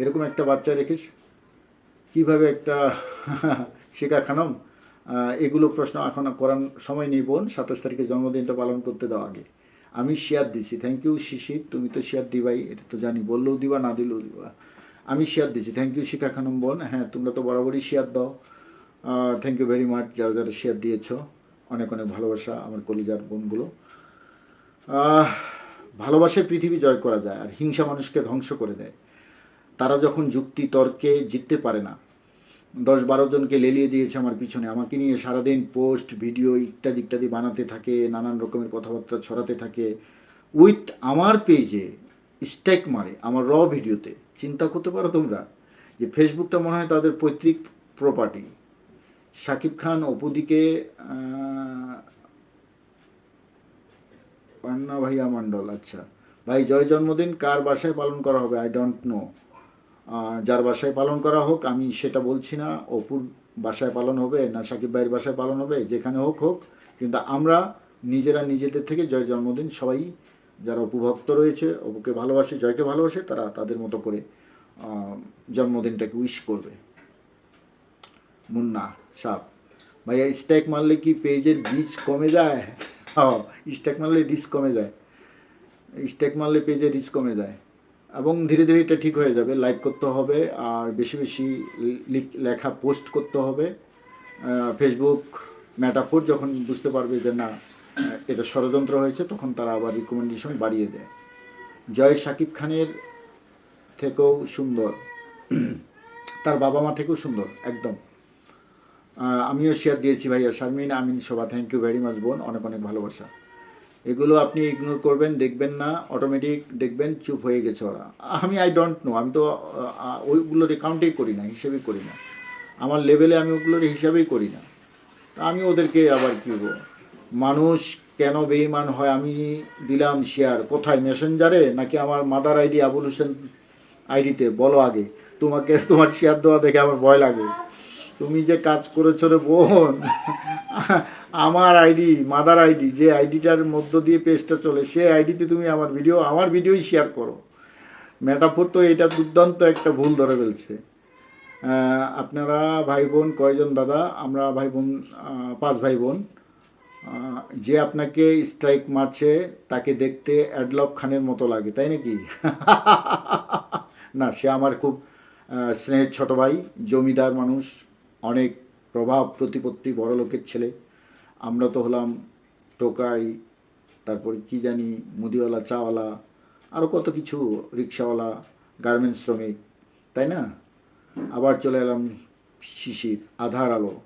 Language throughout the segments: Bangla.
এরকম একটা বাচ্চা রেখেছ? কীভাবে একটা শিকা খানম এগুলো প্রশ্ন এখন করার সময় নেই বোন। সাতাশ তারিখে জন্মদিনটা পালন করতে দাও আগে। আমি শেয়ার দিছি। থ্যাংক ইউ শিশির তুমি তো শেয়ার দিবাই। এটা তো জানি। বললেও দিবা, না দিলেও দিবা। আমি শেয়ার দিছি। থ্যাংক ইউ শিখা খানম বোন। হ্যাঁ তোমরা তো বরাবরই শেয়ার দাও। থ্যাংক ইউ ভেরি মাচ যারা যারা শেয়ার দিয়েছ, অনেক অনেক ভালোবাসা আমার কলিজার বোনগুলো। ভালোবাসায় পৃথিবী জয় করা যায় আর হিংসা মানুষকে ধ্বংস করে দেয়। তারা যখন যুক্তি তর্কে জিততে পারে না, দশ বারো জনকে লেলিয়ে দিয়েছে আমার পিছনে, আমাকে নিয়ে সারাদিন পোস্ট, ভিডিও ইত্যাদি ইত্যাদি বানাতে থাকে, নানান রকমের কথাবার্তা ছড়াতে থাকে। উইথ আমার পেজে স্ট্যাক মারে, আমার র ভিডিওতে। চিন্তা করতে পারো তোমরা যে ফেসবুকটা মনে হয় তাদের পৈতৃক প্রপার্টি শাকিব খান অপুদিকে পান্না ভাইয়া মণ্ডল আচ্ছা। ভাই, জয় জন্মদিন, কার বাসায় পালন করা হবে? আই ডোন্ট নো যার বাসায় পালন করা হোক, আমি সেটা বলছি না, অপুর বাসায় পালন হবে না সাকিব ভাইয়ের বাসায় পালন হবে, যেখানে হোক হোক, কিন্তু আমরা নিজেরা নিজেদের থেকে জয় জন্মদিন সবাই যারা অপুভক্ত রয়েছে, অপুকে ভালোবাসে, জয়কে ভালোবাসে, তারা তাদের মতো করে জন্মদিনটাকে উইশ করবে। মুন্না সাপ ভাইয়া, স্ট্যাক মারলে কি পেজের বীজ কমে যায়? হ্যাঁ স্ট্যাক মারলে রিচ কমে যায়। স্ট্যাক মারলে পেজের রিচ কমে যায়। এবং ধীরে ধীরে এটা ঠিক হয়ে যাবে। লাইক করতে হবে আর বেশি বেশি লিখ- পোস্ট করতে হবে। ফেসবুক ম্যাটাফোর যখন বুঝতে পারবে যে না এটা ষড়যন্ত্র হয়েছে, তখন তারা আবার রিকমেন্ডেশন বাড়িয়ে দেয়। জয় শাকিব খানের থেকেও সুন্দর। তার বাবা মা থেকেও সুন্দর, একদম। আমিও শেয়ার দিয়েছি ভাইয়া, Sharmin, Amin, Shobha thank you very much বোন, অনেক অনেক ভালোবাসা। এগুলো আপনি ইগনোর করবেন, দেখবেন না অটোমেটিক দেখবেন, চুপ হয়ে গেছে ওরা। আমি আই ডোন্ট নো আমি তো ওইগুলোর অ্যাকাউন্টেই করি না হিসেবেই করি না। আমার লেভেলে আমি ওগুলোর হিসাবেই করি না। তা আমি ওদেরকে আবার কি বলব? মানুষ কেন বেইমান হয়? আমি দিলাম শেয়ার কোথায়? মেসেঞ্জারে নাকি আমার মাদার আইডি আবুল হোসেন আইডিতে বলো আগে। তোমাকে, তোমার শেয়ার দেওয়া দেখে আমার ভয় লাগে। তুমি যে কাজ করেছ রে বোন, আমার আইডি মাদার আইডি, যে আইডিটার মধ্য দিয়ে পেজটা চলে, সেই আইডিতে তুমি আমার ভিডিও আমার ভিডিওই শেয়ার করো। মেটাফোর তো এটা দুর্দান্ত একটা ভুল ধরে ফেলছে। আপনারা ভাই বোন কয়জন দাদা? আমরা ভাই বোন পাঁচ ভাই বোন যে আপনাকে স্ট্রাইক মারছে, তাকে দেখতে অ্যাডলক খানের মতো লাগে, তাই নাকি? না, সে আমার খুব স্নেহের ছোট ভাই, জমিদার মানুষ। অনেক প্রভাব প্রতিপত্তি বড় লোকের ছেলে। আমরা তো হলাম টোকাই, তারপর কি জানি মুদিওয়ালা, চাওয়ালা আরও কত কিছু রিক্সাওয়ালা, গার্মেন্টস শ্রমিক, তাই না? আবার চলে এলাম শিশির, আধার আলো,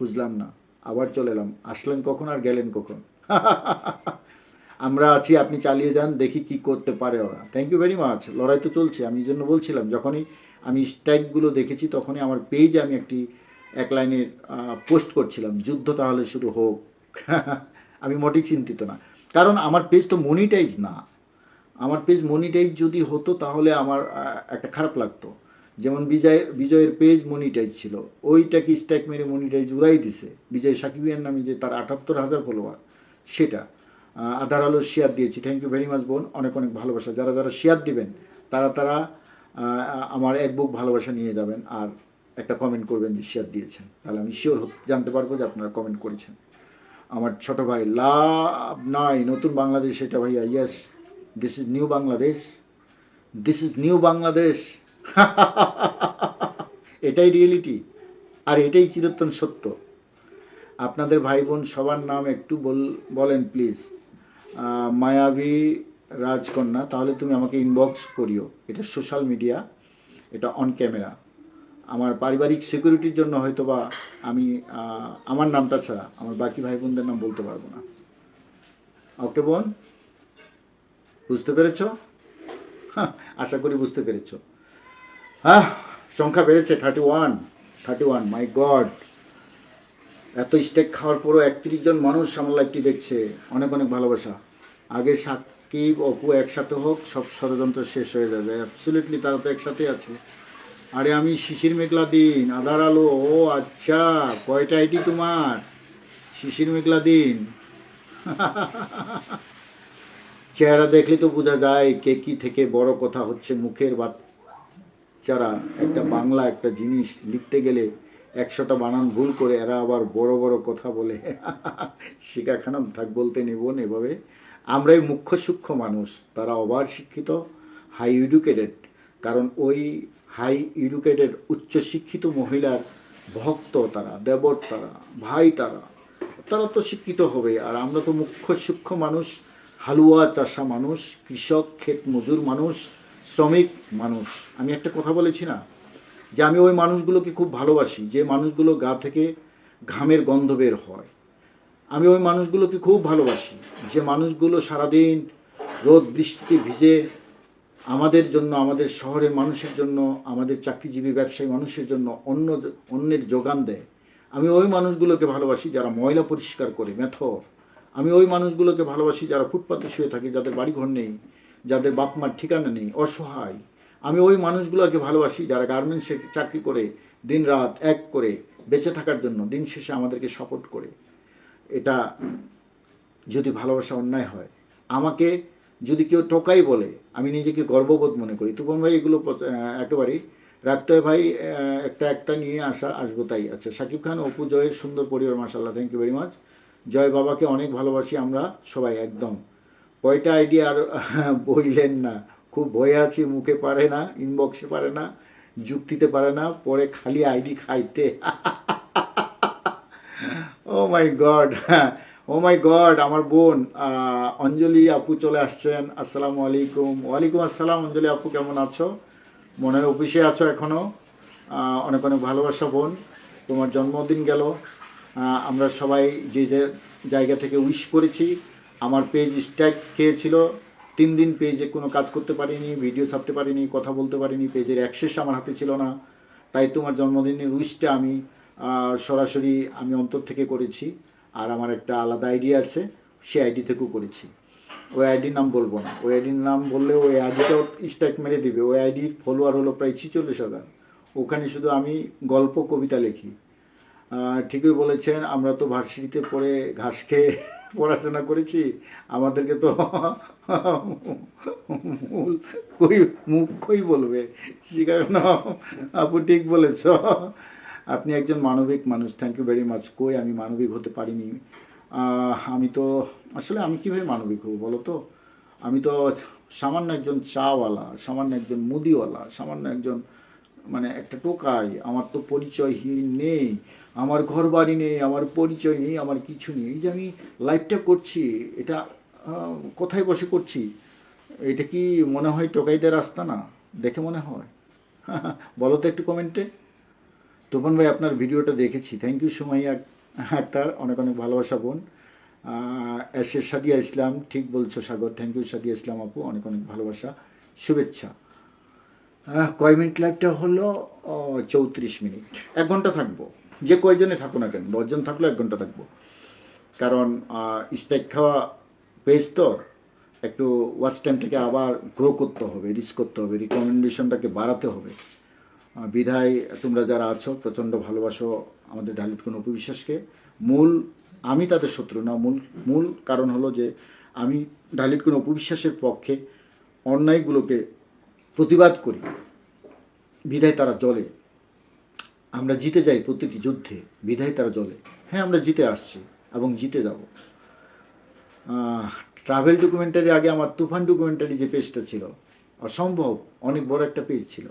বুঝলাম না। আবার চলে এলাম, আসলেন কখন আর গেলেন কখন? আমরা আছি, আপনি চালিয়ে যান, দেখি কি করতে পারে ওরা। থ্যাংক ইউ ভেরি মাচ লড়াই তো চলছে, আমি জন্য বলছিলাম, যখনই আমি স্ট্রাইকগুলো দেখেছি, তখনই আমার পেজে আমি একটি এক লাইনের পোস্ট করছিলাম, যুদ্ধ তাহলে শুরু হোক। আমি মোটেই চিন্তিত না। কারণ আমার পেজ তো মনিটাইজ না। আমার পেজ মনিটাইজ যদি হতো তাহলে আমার একটা খারাপ লাগতো। যেমন বিজয়, বিজয়ের পেজ মনিটাইজ ছিল। ওইটাকে স্ট্যাক মেরে মনিটাইজ উড়াই দিছে? বিজয় সাকিবের নামে যে তার আটাত্তর হাজার ফলোয়ার সেটা। আধার আলো শেয়ার দিয়েছি। থ্যাংক ইউ ভেরি মাচ বোন। অনেক অনেক ভালোবাসা। যারা যারা শেয়ার দিবেন, তারা তারা আমার এক বুক ভালোবাসা নিয়ে যাবেন। আর একটা কমেন্ট করবেন যে শেয়ার দিয়েছেন। তাহলে আমি শিওর জানতে পারব যে আপনারা কমেন্ট করেছেন। আমার ছোট ভাই লাভ নাই, নতুন বাংলাদেশ এটা ভাইয়া yes this is new Bangladesh this is new Bangladesh. এটাই রিয়েলিটি আর এটাই চিরন্তন সত্য। আপনাদের ভাই বোন সবার নাম একটু বল বলেন প্লিজ মায়াবী রাজকন্যা, তাহলে তুমি আমাকে ইনবক্স করিও। এটা সোশ্যাল মিডিয়া এটা অন ক্যামেরা আমার পারিবারিক সিকিউরিটির জন্য হয়তো বা আমি আমার নামটা ছাড়া আমার বাকি ভাই বোনদের নাম বলতে পারব না। ওকে বোন বুঝতে পেরেছ? আশা করি বুঝতে পেরেছ। হ্যাঁ সংখ্যা বেড়েছে thirty one thirty one my god এত স্টেক খাওয়ার পরও একত্রিশ জন মানুষ আমার লাইভটি দেখছে। অনেক অনেক ভালোবাসা। আগে সাকিব, অপু একসাথে হোক, সব ষড়যন্ত্র শেষ হয়ে যাবে। অ্যাবসলিউটলি তারা তো একসাথে আছে। আরে আমি শিশির মেঘলা দিন, আধার আলো, ও আচ্ছা কয়টা আইডি তোমার? শিশির মেঘলা দিন। চেহারা দেখলে তো বোঝা যায় কে কি থেকে বড় কথা হচ্ছে মুখের বাচ্চারা একটা বাংলা একটা জিনিস লিখতে গেলে একশোটা বানান ভুল করে এরা আবার বড় বড় কথা বলে। শিখা খানাম থাক বলতে নেব এভাবে। আমরাই মুখ্য সূক্ষ্ম মানুষ, তারা অবার শিক্ষিত হাই এডুকেটেড কারণ ওই হাই এডুকেটেড উচ্চ শিক্ষিত মহিলার ভক্ত তারা, দেবর তারা, ভাই তারা তারা তো শিক্ষিত হবে। আর আমরা তো মুখ্য সূক্ষ্ম মানুষ, হালুয়া চাষা মানুষ, কৃষক, ক্ষেত মজুর মানুষ, শ্রমিক মানুষ। আমি একটা কথা বলেছি না? যে আমি ওই মানুষগুলোকে খুব ভালোবাসি, যে মানুষগুলো গা থেকে ঘামের গন্ধ বের হয়। আমি ওই মানুষগুলোকে খুব ভালোবাসি, যে মানুষগুলো সারাদিন রোদ, বৃষ্টিতে ভিজে আমাদের জন্য, আমাদের শহরের মানুষের জন্য, আমাদের চাকরিজীবী ব্যবসায়ী মানুষের জন্য অন্য, অন্যের যোগান দেয়। আমি ওই মানুষগুলোকে ভালোবাসি যারা ময়লা পরিষ্কার করে, মেথর। আমি ওই মানুষগুলোকে ভালোবাসি যারা ফুটপাতে শুয়ে থাকে, যাদের বাড়িঘর নেই, যাদের বাপ মার ঠিকানা নেই, অসহায়। আমি ওই মানুষগুলোকে ভালোবাসি যারা গার্মেন্টসে চাকরি করে দিন রাত এক করে বেঁচে থাকার জন্য, দিন শেষে আমাদেরকে সাপোর্ট করে। এটা যদি ভালোবাসা অন্যায় হয়, আমাকে যদি কেউ টোকাই বলে, আমি নিজেকে গর্ববোধ মনে করি। তুপন ভাই, এগুলো একেবারেই রাখতে হয় ভাই একটা একটা নিয়ে আসা, আসব তাই। আচ্ছা সাকিব খান, অপু জয়ের সুন্দর পরিবার মাসাল্লাহ thank you very much Joy বাবাকে অনেক ভালোবাসি আমরা সবাই, একদম। কয়টা আইডিয়া আর বইলেন না। খুব ভয়ে আছি, মুখে পারে না ইনবক্সে পারে না, যুক্তিতে পারে না, পরে খালি আইডি খাইতে। ও my god O my god আমার বোন অঞ্জলি আপু চলে আসছেন। আসসালামু আলাইকুম। ওয়ালাইকুম আসসালাম অঞ্জলি আপু কেমন আছো? মনের অফিসে আছো এখনও? আহ, অনেক অনেক ভালোবাসা বোন। তোমার জন্মদিন গেল। আমরা সবাই যে যে জায়গা থেকে উইশ করেছি আমার পেজ স্ট্যাক খেয়েছিল। তিন দিন পেজে কোনো কাজ করতে পারিনি ভিডিও ছাড়তে পারিনি কথা বলতে পারিনি পেজের অ্যাক্সেস আমার হাতে ছিল না। তাই তোমার জন্মদিনের উইশটা আমি সরাসরি আমি অন্তর থেকে করেছি। আর আমার একটা আলাদা আইডি আছে সেই আইডি থেকেও করেছি। ওই আইডির নাম বলব না। ওই আইডির নাম বললে ওই আইডিটাও স্ট্যাক মেরে দিবে। ওই আইডির ফলোয়ার হলো প্রায় ছিচল্লিশ হাজার। ওখানে শুধু আমি গল্প, কবিতা লিখি। ঠিকই বলেছেন, আমরা তো ভার্সিটিতে পড়ে ঘাস খেয়ে পড়াশোনা করেছি। আমাদেরকে তো মুখ্যই বলবে। শিখানো আপু ঠিক বলেছ। আপনি একজন মানবিক মানুষ থ্যাংক ইউ ভেরি মাচ কই আমি মানবিক হতে পারিনি। আমি তো, আসলে আমি কীভাবে মানবিক হব বলো তো? আমি তো সামান্য একজন চাওয়ালা, সামান্য একজন মুদিওয়ালা, সামান্য একজন মানে একটা টোকাই। আমার তো পরিচয়হীন নেই, আমার ঘর বাড়ি নেই, আমার পরিচয় নেই, আমার কিছু নেই। এই যে আমি লাইভটা করছি, এটা কোথায় বসে করছি? এটা কি মনে হয় টোকাইদের রাস্তা না? দেখে মনে হয়। বলো তো একটু কমেন্টে তোপন ভাই, আপনার ভিডিওটা দেখেছি। থ্যাংক ইউ সময় আক্তার, অনেক অনেক ভালোবাসা বোন। এস সাদিয়া ইসলাম, ঠিক বলছো সাগর। থ্যাংক ইউ সাদিয়া ইসলাম আপু, অনেক অনেক ভালোবাসা, শুভেচ্ছা। কয় মিনিট লাইভটা হলো? চৌত্রিশ মিনিট। এক ঘণ্টা থাকব। যে কয়জনে থাকো না কেন, দশজন থাকলে, এক ঘণ্টা থাকব। কারণ স্টেক খাওয়া পেজ তো একটু ওয়াচ টাইমটাকে আবার গ্রো করতে হবে রিচ করতে হবে রিকমেন্ডেশনটাকে বাড়াতে হবে। বিধায় তোমরা যারা আছো, প্রচণ্ড ভালোবাসো আমাদের ঢালিত কোনো উপবিশ্বাসকে। মূল, আমি তাদের শত্রু না, মূল মূল কারণ হলো যে আমি ঢালিত কোনো উপবিশ্বাসের পক্ষে অন্যায়গুলোকে প্রতিবাদ করি। বিধায় তারা জলে আমরা জিতে যাই প্রতিটি যুদ্ধে, বিধায় তারা জলে হ্যাঁ আমরা জিতে আসছি এবং জিতে যাব। ট্রাভেল ডকুমেন্টারি আগে আমার তুফান ডকুমেন্টারি যে পেজটা ছিল, অসম্ভব, অনেক বড় একটা পেজ ছিল।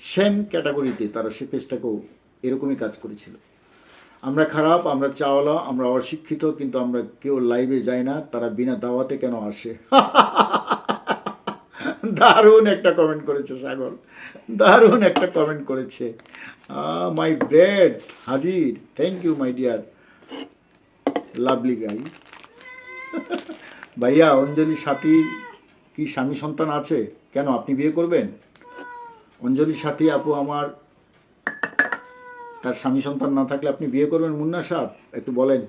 সেম ক্যাটাগরিতে তারা সে পেজটাকেও এরকমই কাজ করেছিল। আমরা খারাপ, আমরা চাওয়ালা আমরা অশিক্ষিত, কিন্তু আমরা কেউ লাইভে যাই না, তারা বিনা দাওয়াতে কেন আসে? দারুণ একটা কমেন্ট করেছে সাগর। দারুণ একটা কমেন্ট করেছে। মাই ব্রেড হাজির। Thank you my dear lovely guy ভাইয়া, অঞ্জলি সাথী, কি স্বামী সন্তান আছে? কেন আপনি বিয়ে করবেন? অঞ্জলি সাথী আপু আমার, তার স্বামী সন্তান না থাকলে আপনি বিয়ে করবেন মুন্না সাহ, একটু বলেন।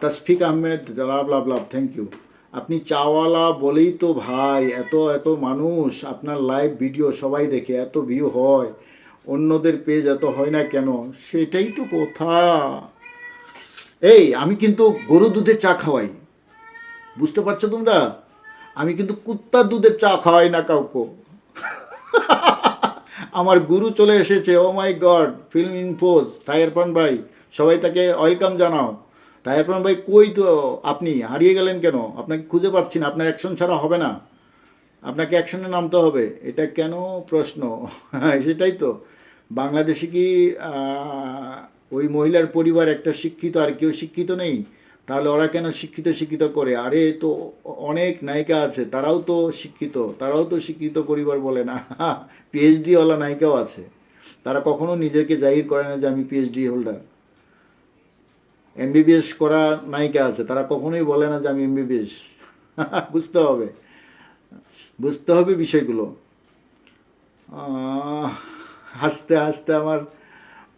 Tasfiq Ahmed, love love love thank you আপনি চাওয়ালা বলেই তো ভাই, এত এত মানুষ, আপনার লাইভ ভিডিও সবাই দেখে, এত ভিউ হয়, অন্যদের পেজ এত হয় না কেন? সেটাই তো কথা। এই, আমি কিন্তু গরু দুধের চা খাওয়াই। বুঝতে পারছ তোমরা? আমি কিন্তু কুত্তার দুধের চা খাওয়াই না কাউকে। আমার গুরু চলে এসেছে ও মাই গড ফিল্ম ইনফোজ টায়ার পান ভাই, সবাই তাকে ওয়েলকাম জানাও। টায়ার পান ভাই, কই তো আপনি? হারিয়ে গেলেন কেন? আপনাকে খুঁজে পাচ্ছি না, আপনার অ্যাকশন ছাড়া হবে না। আপনাকে অ্যাকশনে নামতে হবে। এটা কেন প্রশ্ন? সেটাই তো। বাংলাদেশে কি ওই মহিলার পরিবার একটা শিক্ষিত আর কেউ শিক্ষিত নেই? তাহলে ওরা কেন শিক্ষিত শিক্ষিত করে? আরে তো অনেক নায়িকা আছে, তারাও তো শিক্ষিত, তারাও তো শিক্ষিত পরিবার বলে না। পিএইচডি ওয়ালা নায়িকাও আছে। তারা কখনো নিজেকে জাহির করে না যে আমি পিএইচডি হোল্ডার এমবিবিএস করা নায়িকা আছে, তারা কখনোই বলে না যে আমি এমবিবিএস বুঝতে হবে। বুঝতে হবে বিষয়গুলো। হাসতে হাসতে আমার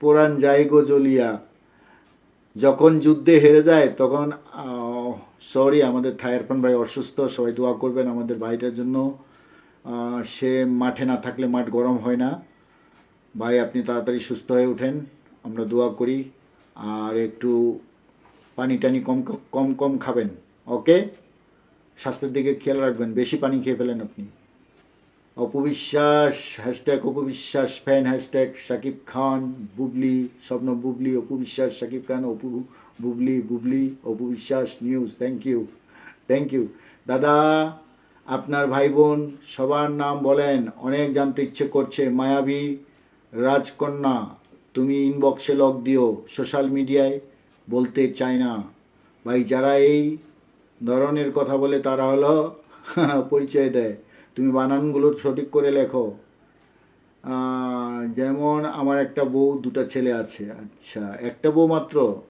পুরাণ যায় গো জ্বলিয়া যখন যুদ্ধে হেরে যায়, তখন সরি আমাদের থায়ারফান ভাই অসুস্থ, সবাই দোয়া করবেন আমাদের ভাইটার জন্য। সে মাঠে না থাকলে মাঠ গরম হয় না। ভাই, আপনি তাড়াতাড়ি সুস্থ হয়ে ওঠেন আমরা দোয়া করি। আর একটু পানি টানি কম কম কম খাবেন ওকে স্বাস্থ্যের দিকে খেয়াল রাখবেন, বেশি পানি খেয়ে ফেলেন আপনি। অপবিশ্বাস হ্যাশট্যাগ অপবিশ্বাস ফ্যান হ্যাশট্যাগ শাকিব খান, বুবলি স্বপ্ন বুবলি, অপবিশ্বাস শাকিব খান, অপু বুবলি বুবলি, অপবিশ্বাস news thank you thank you দাদা, আপনার ভাই বোন সবার নাম বলেন, অনেক জানতে ইচ্ছে করছে। মায়াবী রাজকন্যা, তুমি ইনবক্সে লগ দিও সোশ্যাল মিডিয়ায় বলতে চাই না। ভাই, যারা এই ধরনের কথা বলে তারা হলো, পরিচয় দেয়। তুমি বানানগুলো সঠিক করে লেখো। যেমন আমার একটা বউ, দুটা ছেলে আছে। আচ্ছা একটা বউ মাত্র?